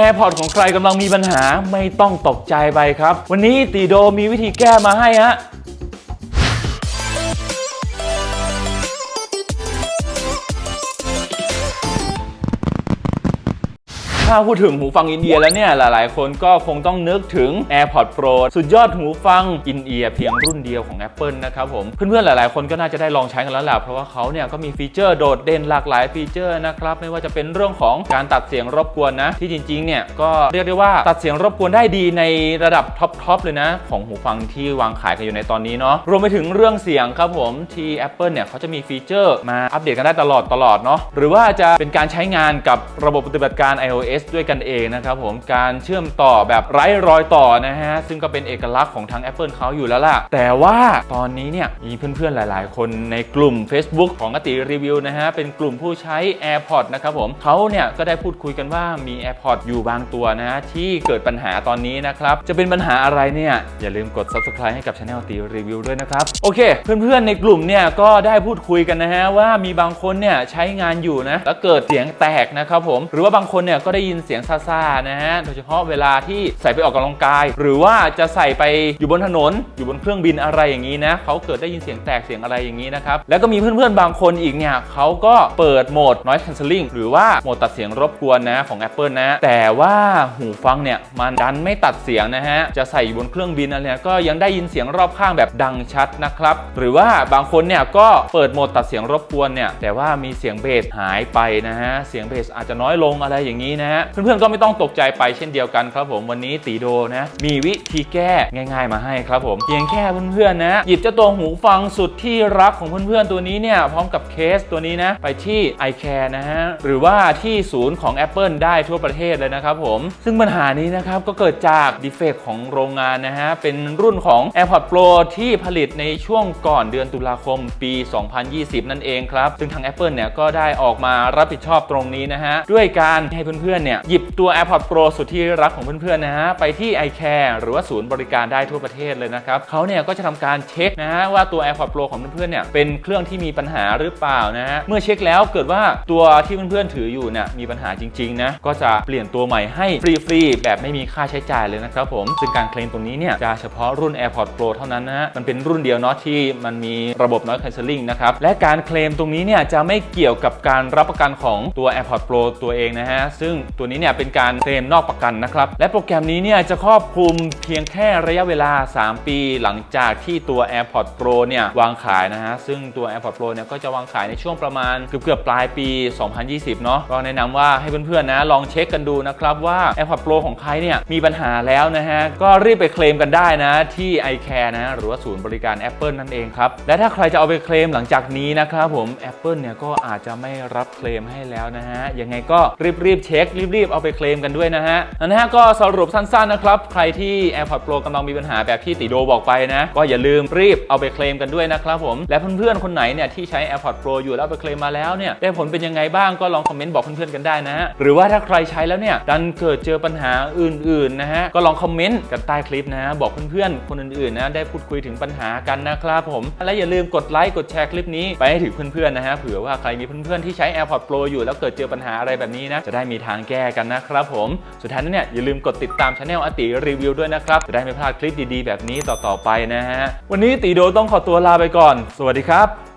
AirPods ของใครกำลังมีปัญหาไม่ต้องตกใจไปครับ วันนี้ตีโดมีวิธีแก้มาให้ฮะ ถ้าพูดถึงหูฟังอินเอียร์แล้วเนี่ย หลายๆ คนก็คงต้องนึกถึง AirPods Pro สุดยอดหูฟังอินเอียร์เพียงรุ่นเดียวของ Apple นะครับผม เพื่อน ๆ หลาย ๆ คนก็น่าจะได้ลองใช้กันแล้วแหละเพราะว่าเขาเนี่ยก็มีฟีเจอร์โดดเด่นหลากหลายฟีเจอร์นะครับ ไม่ว่าจะเป็นเรื่องของการตัดเสียงรบกวนนะ ที่จริง ๆ เนี่ยก็เรียกได้ว่าตัดเสียงรบกวนได้ดีในระดับท็อป ๆ เลยนะ ของหูฟังที่วางขายกันอยู่ในตอนนี้เนาะรวมไปถึงเรื่องเสียงครับผมที่ Apple เนี่ยเขาจะมีฟีเจอร์มาอัปเดตกันได้ตลอดตลอดเนาะหรือว่าจะเป็นการใช้งานกับระบบปฏิบัติการ iOS ด้วยกันเองนะครับผมการเชื่อมต่อแบบไร้รอยต่อนะฮะ ซึ่งก็เป็นเอกลักษณ์ของทาง Apple เขาอยู่แล้วล่ะ แต่ว่าตอนนี้เนี่ยมีเพื่อนๆ หลายๆ คนในกลุ่ม Facebook ของอติรีวิวนะฮะ เป็นกลุ่มผู้ใช้ AirPods นะครับผมเขาเนี่ยก็ได้พูดคุยกันว่ามี AirPods อยู่บางตัวนะฮะที่เกิดปัญหาตอนนี้นะครับ จะเป็นปัญหาอะไรเนี่ยอย่าลืมกด Subscribe ให้กับช anel ตีรีวิวด้วยนะครับ โอเค เพื่อนๆ ในกลุ่มเนี่ยก็ได้พูดคุยกันนะฮะว่ามีบางคนเนี่ยใช้งานอยู่นะแล้วเกิดเสียงแตกนะครับผมหรือว่าบางคนเนี่ยก็ได้ยินยินเสียงซ่าๆนะฮะ โดยเฉพาะเวลาที่ใส่ไปออกกำลังกาย หรือว่าจะใส่ไปอยู่บนถนน อยู่บนเครื่องบินอะไรอย่างนี้นะเขาเกิดได้ยินเสียงแตกเสียงอะไรอย่างนี้นะครับ แล้วก็มีเพื่อนๆบางคนอีกเนี่ยเขาก็เปิดโหมด noise cancelling หรือว่าโหมดตัดเสียงรบกวนนะของ Apple นะ แต่ว่าหูฟังเนี่ยมันดันไม่ตัดเสียงนะฮะ จะใส่อยู่บนเครื่องบินอะไรเนี่ยก็ยังได้ยินเสียงรอบข้างแบบดังชัดนะครับ หรือว่าบางคนเนี่ยก็เปิดโหมดตัดเสียงรบกวนเนี่ยแต่ว่ามีเสียงเบสหายไปนะฮะ เสียงเบสอาจจะน้อยลงอะไรอย่างนี้นะฮะเพื่อนๆก็ไม่ต้องตกใจไปเช่นเดียวกันครับผมวันนี้ตีโดนะมีวิธีแก้ง่าย ๆ มาให้ครับผมเพียงแค่เพื่อนๆนะหยิบเจ้าตัวหูฟังสุดที่รักของเพื่อนๆตัวนี้เนี่ยพร้อมกับเคสตัวนี้นะไปที่ iCare นะฮะหรือว่าที่ศูนย์ของ Apple ได้ทั่วประเทศเลยนะครับผมซึ่งปัญหานี้นะครับก็เกิดจากดีเฟกของโรงงานนะฮะเป็นรุ่นของ AirPods Pro ที่ผลิตในช่วงก่อนเดือนตุลาคมปี 2020 นั่นเองครับ ซึ่งทาง Apple เนี่ยก็ได้ออกมารับผิดชอบตรงนี้นะฮะด้วยการให้เพื่อนๆเนี่ยหยิบตัว AirPods Pro สุดที่รักของเพื่อนๆนะฮะไปที่ iCare หรือว่าศูนย์บริการได้ทั่วประเทศเลยนะครับเขาเนี่ยก็จะทำการเช็คนะฮะว่าตัว AirPods Pro ของเพื่อนๆเนี่ยเป็นเครื่องที่มีปัญหาหรือเปล่านะฮะเมื่อเช็คแล้วเกิดว่าตัวที่เพื่อนๆถืออยู่เนี่ยมีปัญหาจริงๆนะก็จะเปลี่ยนตัวใหม่ให้ฟรีๆแบบไม่มีค่าใช้จ่ายเลยนะครับผมซึ่งการเคลมตรงนี้เนี่ยจะเฉพาะรุ่น AirPods Pro เท่านั้นนะฮะมันเป็นรุ่นเดียวเนาะที่มันมีระบบ noise cancelling นะครับและการเคลมตรงนี้เนี่ยจะไม่เกี่ยวกับการรับประกันของตัว AirPods Pro ตัวเองนะฮะซึ่งตัวนี้เนี่ยเป็นการเคลมนอกประกันนะครับ และโปรแกรมนี้เนี่ยจะครอบคลุมเพียงแค่ระยะเวลา 3 ปีหลังจากที่ตัว AirPods Pro เนี่ยวางขายนะฮะ ซึ่งตัว AirPods Pro เนี่ยก็จะวางขายในช่วงประมาณเกือบๆปลายปี 2020 เนาะก็แนะนำว่าให้เพื่อนๆนะลองเช็คกันดูนะครับว่า AirPods Pro ของใครเนี่ยมีปัญหาแล้วนะฮะ ก็รีบไปเคลมกันได้นะที่ iCare นะหรือว่าศูนย์บริการ Apple นั่นเองครับ และถ้าใครจะเอาไปเคลมหลังจากนี้นะครับผม Apple เนี่ยก็อาจจะไม่รับเคลมให้แล้วนะฮะยังไงก็รีบๆเช็ครีบๆเอาไปเคลมกันด้วยนะฮะนะฮะก็สรุปสั้นๆนะครับ ใครที่ AirPods Pro กำลังมีปัญหาแบบที่ติโดบอกไปนะ ก็อย่าลืมรีบเอาไปเคลมกันด้วยนะครับผม และเพื่อนๆ คนไหนเนี่ยที่ใช้ AirPods Pro อยู่แล้วไปเคลมมาแล้วเนี่ยได้ผลเป็นยังไงบ้างก็ลองคอมเมนต์บอกเพื่อนๆกันได้นะฮะหรือว่าถ้าใครใช้แล้วเนี่ยดันเกิดเจอปัญหาอื่นๆนะฮะก็ลองคอมเมนต์กันใต้คลิปนะฮะบอกเพื่อนๆคนอื่นๆนะได้พูดคุยถึงปัญหากันนะครับผม และอย่าลืมกดไลค์กดแชร์คลิปนี้ไปให้ถึงเพื่อนๆนะฮะเผื่อว่าใครมีเพื่อนๆที่ใช้ AirPods Pro อยู่แล้วเกิดเจอปัญหาอะไรแบบนี้นะจะได้มีทางแก้กันนะครับผม สุดท้ายนั้นเนี่ยอย่าลืมกดติดตามช anel อติรีวิวด้วยนะครับ จะได้ไม่พลาดคลิปดีๆ แบบนี้ต่อๆไปนะฮะ วันนี้ตีโดต้องขอตัวลาไปก่อน สวัสดีครับ